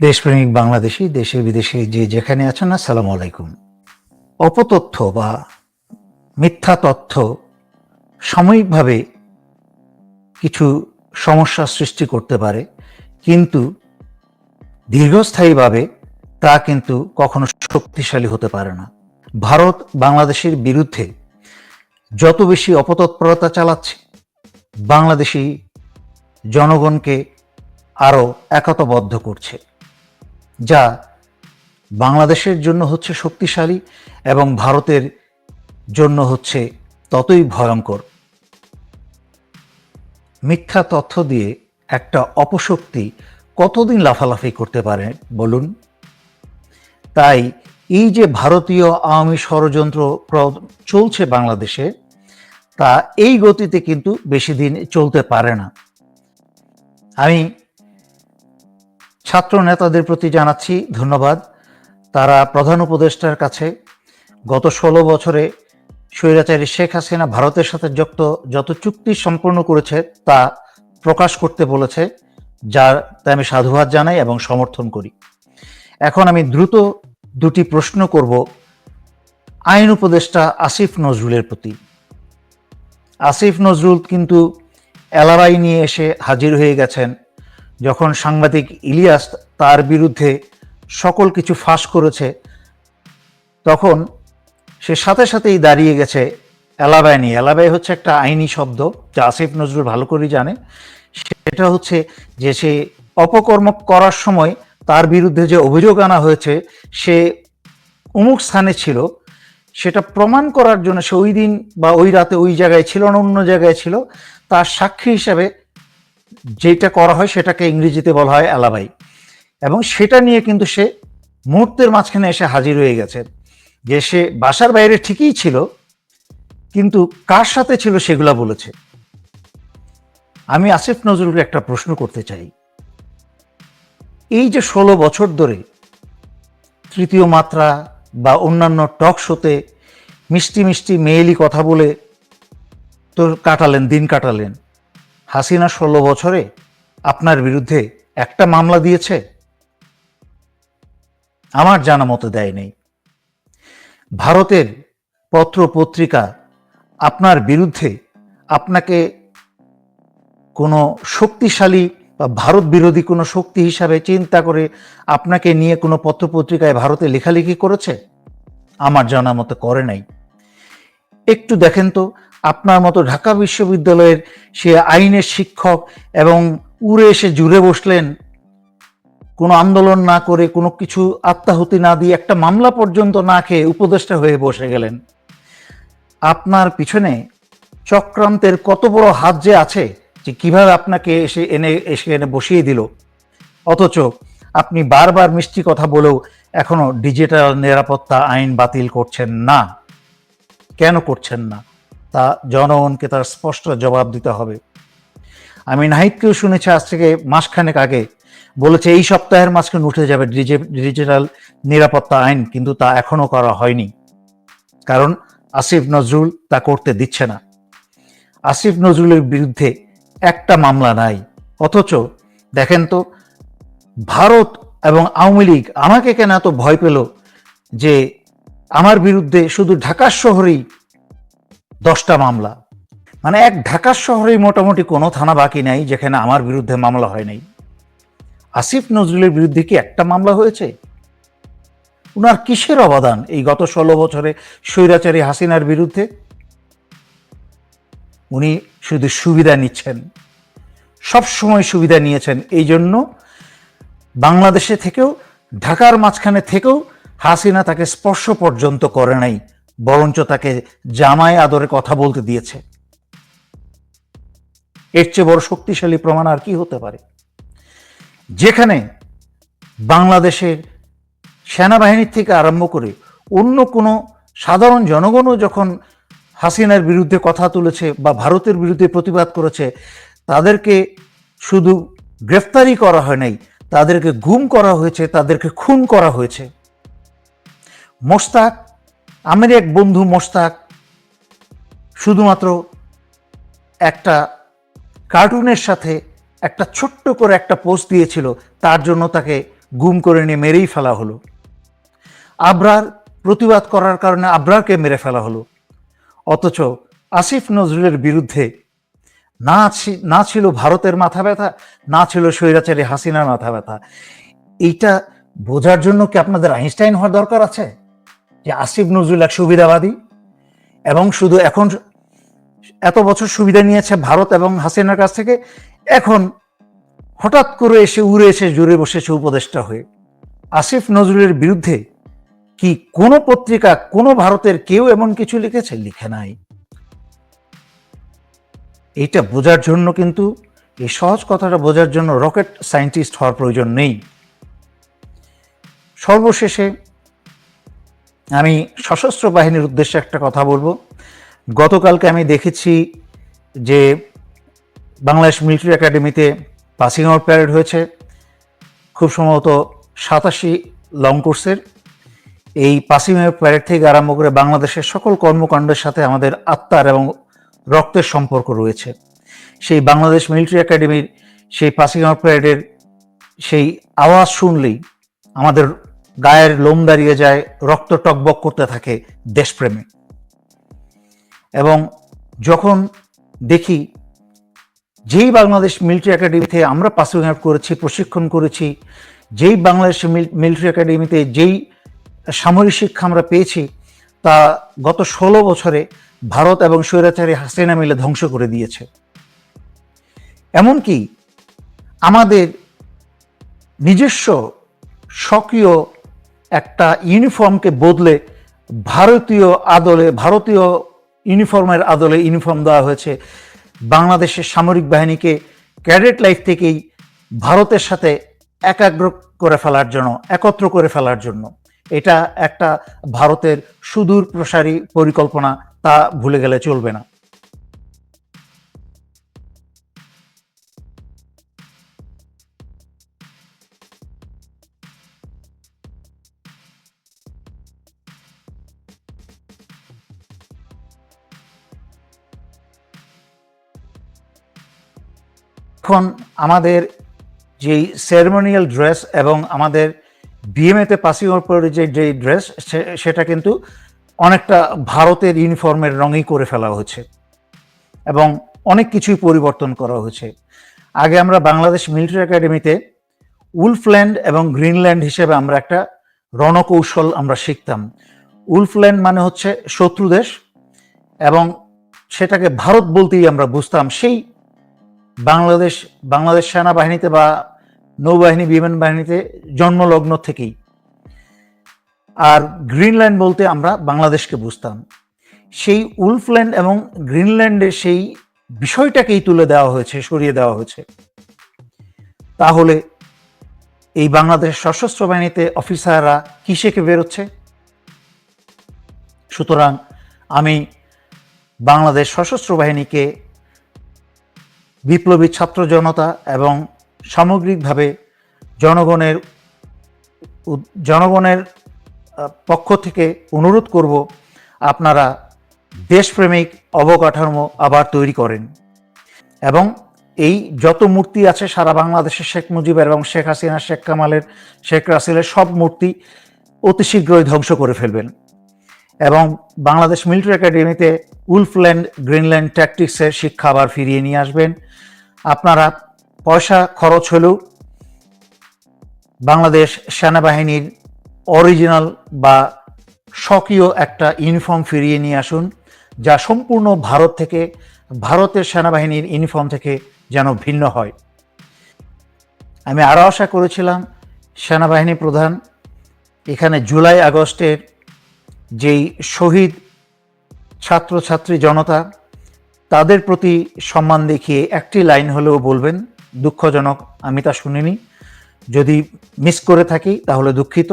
দেশপ্রেমিক বাংলাদেশি দেশে বিদেশে যে যেখানে আছেন, আসসালামু আলাইকুম। অপতথ্য বা মিথ্যা তথ্য সাময়িকভাবে কিছু সমস্যা সৃষ্টি করতে পারে, কিন্তু দীর্ঘস্থায়ীভাবে তা কিন্তু কখনো শক্তিশালী হতে পারে না। ভারত বাংলাদেশের বিরুদ্ধে যত বেশি অপতৎপরতা চালাচ্ছে, বাংলাদেশি জনগণকে আরও একতবদ্ধ করছে। যা বাংলাদেশের জন্য হচ্ছে শক্তিশালী এবং ভারতের জন্য হচ্ছে ততই ভয়ঙ্কর। মিথ্যা তথ্য দিয়ে একটা অপশক্তি কতদিন লাফালাফি করতে পারে বলুন? তাই এই যে ভারতীয় আওয়ামী ষড়যন্ত্র চলছে বাংলাদেশে, তা এই গতিতে কিন্তু বেশি দিন চলতে পারে না। আমি ছাত্র নেতাদের প্রতি জানাচ্ছি ধন্যবাদ। তারা প্রধান উপদেষ্টার কাছে গত ষোলো বছরে স্বৈরাচারী শেখ হাসিনা ভারতের সাথে যুক্ত যত চুক্তি সম্পন্ন করেছে তা প্রকাশ করতে বলেছে, যার তাই আমি সাধুবাদ জানাই এবং সমর্থন করি। এখন আমি দ্রুত দুটি প্রশ্ন করব আইন উপদেষ্টা আসিফ নজরুলের প্রতি। আসিফ নজরুল কিন্তু এলারাই নিয়ে এসে হাজির হয়ে গেছেন যখন সাংবাদিক ইলিয়াস তার বিরুদ্ধে সকল কিছু ফাঁস করেছে, তখন সে সাথে সাথেই দাঁড়িয়ে গেছে এলাবাই নিয়ে। এলাবাই হচ্ছে একটা আইনি শব্দ, যা আসিফ নজরুল ভালো করেই জানে। সেটা হচ্ছে যে সে অপকর্ম করার সময় তার বিরুদ্ধে যে অভিযোগ আনা হয়েছে, সে অমুক স্থানে ছিল। সেটা প্রমাণ করার জন্য সে ওই দিন বা ওই রাতে ওই জায়গায় ছিল না, অন্য জায়গায় ছিল। তার সাক্ষী হিসাবে যেটা করা হয় সেটাকে ইংরেজিতে বলা হয় অ্যালাবাই। এবং সেটা নিয়ে কিন্তু সে মুহূর্তের মাঝখানে এসে হাজির হয়ে গেছে। যে সে বাসার বাইরে ঠিকই ছিল, কিন্তু কার সাথে ছিল সেগুলা বলেছে। আমি আসিফ নজরুলকে একটা প্রশ্ন করতে চাই। এই যে ষোলো বছর ধরে তৃতীয় মাত্রা বা অন্যান্য টক শোতে মিষ্টি মিষ্টি মেয়েলি কথা বলে তো কাটালেন, দিন কাটালেন হাসিনা ষোলো বছরে আপনার বিরুদ্ধে একটা মামলা দিয়েছে? আমার জানা মতো দেয় নেই। ভারতের পত্র পত্রিকা আপনার বিরুদ্ধে আপনাকে কোনো শক্তিশালী বা ভারত বিরোধী কোনো শক্তি হিসাবে চিন্তা করে আপনাকে নিয়ে কোনো পত্রপত্রিকায় ভারতে লেখালেখি করেছে? আমার জানা মতো করে নাই। একটু দেখেন তো আপনার মতো ঢাকা বিশ্ববিদ্যালয়ের সে আইনের শিক্ষক এবং উড়ে এসে জুড়ে বসলেন, কোনো আন্দোলন না করে কোনো কিছু আত্মাহুতি না দিয়ে একটা মামলা পর্যন্ত না খেয়ে উপদেষ্টা হয়ে বসে গেলেন। আপনার পিছনে চক্রান্তের কত বড় হাত যে আছে যে কীভাবে আপনাকে এসে এনে এসে এনে বসিয়ে দিল। অথচ আপনি বারবার মিষ্টি কথা বলেও এখনও ডিজিটাল নিরাপত্তা আইন বাতিল করছেন না। কেন করছেন না? তা জনগণকে তার স্পষ্ট জবাব দিতে হবে। আমি নাহিদকেও শুনেছি আজ থেকে মাসখানেক আগে বলেছে, এই সপ্তাহের মাঝখানে উঠে যাবে ডিজি- ডিজিটাল নিরাপত্তা আইন, কিন্তু তা এখনও করা হয়নি। কারণ আসিফ নজরুল তা করতে দিচ্ছে না। আসিফ নজরুলের বিরুদ্ধে একটা মামলা নাই। অথচ দেখেন তো, ভারত এবং আওয়ামী লীগ আমাকে কেন এত ভয় পেল যে আমার বিরুদ্ধে শুধু ঢাকা শহরেই দশটা মামলা। মানে এক ঢাকা শহরেই মোটামুটি কোনো থানা বাকি নাই, যেখানে আমার বিরুদ্ধে মামলা হয় নাই। আসিফ নজরুলের বিরুদ্ধে কি একটা মামলা হয়েছে? উনার কিসের অবদান এই গত ষোলো বছরে স্বৈরাচারী হাসিনার বিরুদ্ধে? উনি শুধু সুবিধা নিচ্ছেন, সব সময় সুবিধা নিয়েছেন। এই জন্য বাংলাদেশে থেকেও, ঢাকার মাঝখানে থেকেও হাসিনা তাকে স্পর্শ পর্যন্ত করে নাই। বরঞ্চ তাকে জামায় আদরে কথা বলতে দিয়েছে। এর চেয়ে বড় শক্তিশালী প্রমাণ আর কি হতে পারে? যেখানে বাংলাদেশের সেনাবাহিনীর থেকে আরম্ভ করে অন্য কোনো সাধারণ জনগণও যখন হাসিনার বিরুদ্ধে কথা তুলেছে বা ভারতের বিরুদ্ধে প্রতিবাদ করেছে, তাদেরকে শুধু গ্রেফতারি করা হয় নাই, তাদেরকে গুম করা হয়েছে, তাদেরকে খুন করা হয়েছে। মোস্তাক আমার এক বন্ধু মোস্তাক শুধুমাত্র একটা কার্টুনের সাথে একটা ছোট্ট করে একটা পোস্ট দিয়েছিল, তার জন্য তাকে গুম করে নিয়ে মেরেই ফেলা হলো। আবরার প্রতিবাদ করার কারণে আবরারকে মেরে ফেলা হলো। অথচ আসিফ নজরুলের বিরুদ্ধে না না ছিল ভারতের মাথা ব্যথা, না ছিল স্বৈরাচারী হাসিনার মাথা ব্যথা। এইটা বোঝার জন্য কি আপনাদের আইনস্টাইন হওয়ার দরকার আছে? যে আসিফ নজরুল এক সুবিধাবাদী এবং শুধু এখন এত বছর সুবিধা নিয়েছে ভারত এবং হাসিনার কাছ থেকে, এখন হঠাৎ করে এসে উড়ে এসে জুড়ে বসেছে উপদেষ্টা হয়ে। আসিফ নজরুলের বিরুদ্ধে কি কোনো পত্রিকা, কোনো ভারতের কেউ এমন কিছু লিখেছে? লিখে নাই। এইটা বোঝার জন্য কিন্তু, এই সহজ কথাটা বোঝার জন্য রকেট সায়েন্টিস্ট হওয়ার প্রয়োজন নেই। সর্বশেষে আমি সশস্ত্র বাহিনীর উদ্দেশ্যে একটা কথা বলব। গতকালকে আমি দেখেছি যে বাংলাদেশ মিলিটারি একাডেমিতে পাসিং আউট প্যারেড হয়েছে। খুব সম্ভবত সাতাশি লং কোর্সের এই পাসিং আউট প্যারেড থেকে আরম্ভ করে বাংলাদেশের সকল কর্মকাণ্ডের সাথে আমাদের আত্মার এবং রক্তের সম্পর্ক রয়েছে। সেই বাংলাদেশ মিলিটারি একাডেমির সেই পাসিং আউট প্যারেডের সেই আওয়াজ শুনলেই আমাদের গায়ের লোম দাঁড়িয়ে যায়, রক্ত টকবক করতে থাকে দেশপ্রেমে। এবং যখন দেখি যেই বাংলাদেশ মিলিটারি একাডেমিতে আমরা পাসিং আউট করেছি, প্রশিক্ষণ করেছি, যেই বাংলাদেশ মিলিটারি একাডেমিতে যেই সামরিক শিক্ষা আমরা পেয়েছি, তা গত ষোলো বছরে ভারত এবং স্বৈরাচারী হাসিনা মিলে ধ্বংস করে দিয়েছে। এমনকি আমাদের নিজস্ব স্বকীয় একটা ইউনিফর্মকে বদলে ভারতীয় আদলে, ভারতীয় ইউনিফর্মের আদলে ইউনিফর্ম দেওয়া হয়েছে। বাংলাদেশের সামরিক বাহিনীকে ক্যাডেট লাইফ থেকেই ভারতের সাথে একাগ্র করে ফেলার জন্য, একত্র করে ফেলার জন্য। এটা একটা ভারতের সুদূর প্রসারী পরিকল্পনা, তা ভুলে গেলে চলবে না। এখন আমাদের যেই সেরেমোনিয়াল ড্রেস এবং আমাদের বিএমএতে পাসিং আউট পরে যে যে ড্রেস সেটা কিন্তু অনেকটা ভারতের ইউনিফর্মের রঙই করে ফেলা হয়েছে এবং অনেক কিছুই পরিবর্তন করা হয়েছে। আগে আমরা বাংলাদেশ মিলিটারি একাডেমিতে উলফল্যান্ড এবং গ্রিনল্যান্ড হিসেবে আমরা একটা রণকৌশল আমরা শিখতাম। উলফল্যান্ড মানে হচ্ছে শত্রু দেশ এবং সেটাকে ভারত বলতেই আমরা বুঝতাম। সেই বাংলাদেশ বাংলাদেশ সেনাবাহিনীতে বা নৌবাহিনী, বিমান বাহিনীতে জন্মলগ্ন থেকেই। আর গ্রিনল্যান্ড বলতে আমরা বাংলাদেশকে বুঝতাম। সেই উলফল্যান্ড এবং গ্রিনল্যান্ডের সেই বিষয়টাকেই তুলে দেওয়া হয়েছে, সরিয়ে দেওয়া হয়েছে। তাহলে এই বাংলাদেশ সশস্ত্র বাহিনীতে অফিসাররা কি শিখে বেরোচ্ছে? সুতরাং আমি বাংলাদেশ সশস্ত্র বাহিনীকে বিপ্লবী ছাত্র জনতা এবং সামগ্রিকভাবে জনগণের জনগণের পক্ষ থেকে অনুরোধ করব আপনারা দেশপ্রেমিক অবকাঠামো আবার তৈরি করেন। এবং এই যত মূর্তি আছে সারা বাংলাদেশের শেখ মুজিবের এবং শেখ হাসিনা, শেখ কামালের, শেখ রাসেলের সব মূর্তি অতি শীঘ্রই ধ্বংস করে ফেলবেন। এবং বাংলাদেশ মিলিটারি একাডেমিতে উলফল্যান্ড গ্রিনল্যান্ড ট্যাকটিক্সের শিক্ষা আবার ফিরিয়ে নিয়ে আসবেন। আপনারা পয়সা খরচ হলেও বাংলাদেশ সেনাবাহিনীর অরিজিনাল বা স্বকীয় একটা ইউনিফর্ম ফিরিয়ে নিয়ে আসুন, যা সম্পূর্ণ ভারত থেকে, ভারতের সেনাবাহিনীর ইউনিফর্ম থেকে যেন ভিন্ন হয়। আমি আরও আশা করেছিলাম, সেনাবাহিনী প্রধান, এখানে জুলাই আগস্টের যেই শহীদ ছাত্রছাত্রী জনতা, তাদের প্রতি সম্মান দেখিয়ে একটি লাইন হলেও বলবেন, দুঃখজনক, আমি তা শুনিনি। যদি মিস করে থাকি, তাহলে দুঃখিত।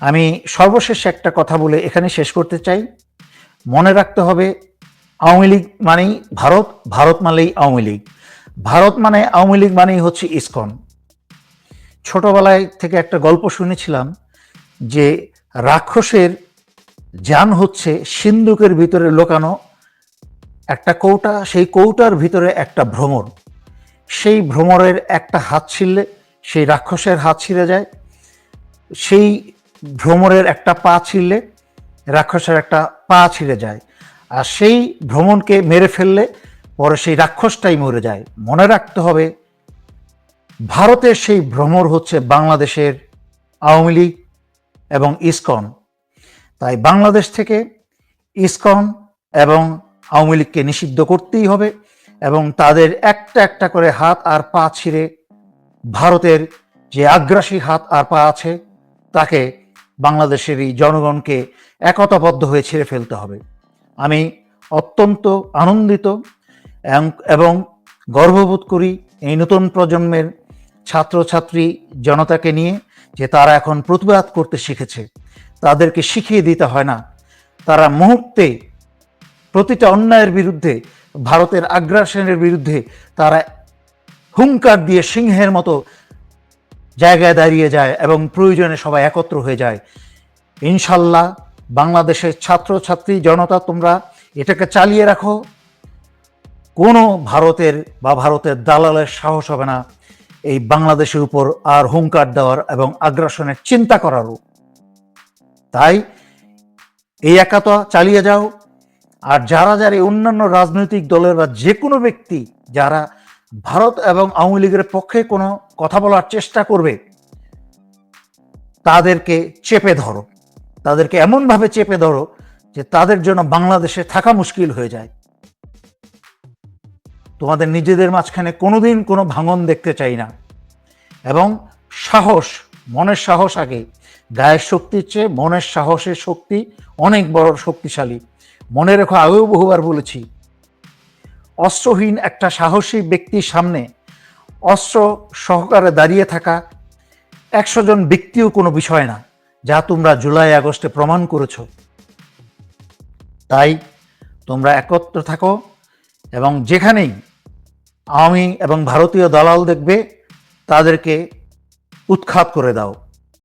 আমি সর্বশেষ একটা কথা বলে এখানে শেষ করতে চাই। মনে রাখতে হবে, আওয়ামী লীগ মানেই ভারত ভারত মানেই আওয়ামী লীগ। ভারত মানে আওয়ামী লীগ মানেই হচ্ছে ইসকন। ছোটবেলায় থেকে একটা গল্প শুনেছিলাম যে রাক্ষসের যান হচ্ছে সিন্ধুকের ভিতরে লোকানো একটা কৌটা, সেই কৌটার ভিতরে একটা ভ্রমর। সেই ভ্রমরের একটা হাত ছিললে সেই রাক্ষসের হাত ছিঁড়ে যায়। সেই ভ্রমরের একটা পা ছিঁড়লে রাক্ষসের একটা পা ছিঁড়ে যায়। আর সেই ভ্রমণকে মেরে ফেললে পরে সেই রাক্ষসটাই মরে যায়। মনে রাখতে হবে, ভারতের সেই ভ্রমর হচ্ছে বাংলাদেশের আওয়ামী লীগ এবং ইসকন। তাই বাংলাদেশ থেকে ইসকন এবং আওয়ামী লীগকে নিষিদ্ধ করতেই হবে এবং তাদের একটা একটা করে হাত আর পা ছিঁড়ে ভারতের যে আগ্রাসী হাত আর পা আছে, তাকে বাংলাদেশের এই জনগণকে একতাবদ্ধ হয়ে ছেড়ে ফেলতে হবে। আমি অত্যন্ত আনন্দিত এবং- গর্ববোধ করি এই নতুন প্রজন্মের ছাত্রছাত্রী জনতাকে নিয়ে যে তারা এখন প্রতিবাদ করতে শিখেছে। তাদেরকে শিখিয়ে দিতে হয় না। তারা মুহূর্তে প্রতিটা অন্যায়ের বিরুদ্ধে, ভারতের আগ্রাসনের বিরুদ্ধে তারা হুঙ্কার দিয়ে সিংহের মতো জায়গায় দাঁড়িয়ে যায় এবং প্রয়োজনে সবাই একত্র হয়ে যায়। ইনশাল্লাহ বাংলাদেশের ছাত্রছাত্রী, জনতা, তোমরা এটাকে চালিয়ে রাখো। কোনো ভারতের বা ভারতের দালালের সাহস হবে না। এই বাংলাদেশের উপর আর হুঙ্কার দেওয়ার এবং আগ্রাসনের চিন্তা করারও। তাই এই একাতা চালিয়ে যাও। আর যারা যারা অন্যান্য রাজনৈতিক দলের বা যে কোনো ব্যক্তি যারা ভারত এবং আওয়ামী লীগের পক্ষে কোনো কথা বলার চেষ্টা করবে, তাদেরকে চেপে ধরো। তাদেরকে এমনভাবে চেপে ধরো যে তাদের জন্য বাংলাদেশে থাকা মুশকিল হয়ে যায়। তোমাদের নিজেদের মাঝখানে কোনোদিন কোনো ভাঙন দেখতে চাই না। এবং সাহস, মনের সাহস আগে গায়ের শক্তির চেয়ে মনের সাহসের শক্তি অনেক বড় শক্তিশালী। মনে রেখো, আগেও বহুবার বলেছি, অস্ত্রহীন একটা সাহসী ব্যক্তির সামনে অস্ত্র সহকারে দাঁড়িয়ে থাকা একশো জন ব্যক্তিও কোনো বিষয় না, যা তোমরা জুলাই আগস্টে প্রমাণ করেছ। তাই তোমরা একত্র থাকো এবং যেখানেই আওয়ামী এবং ভারতীয় দালাল দেখবে, তাদেরকে উৎখাত করে দাও।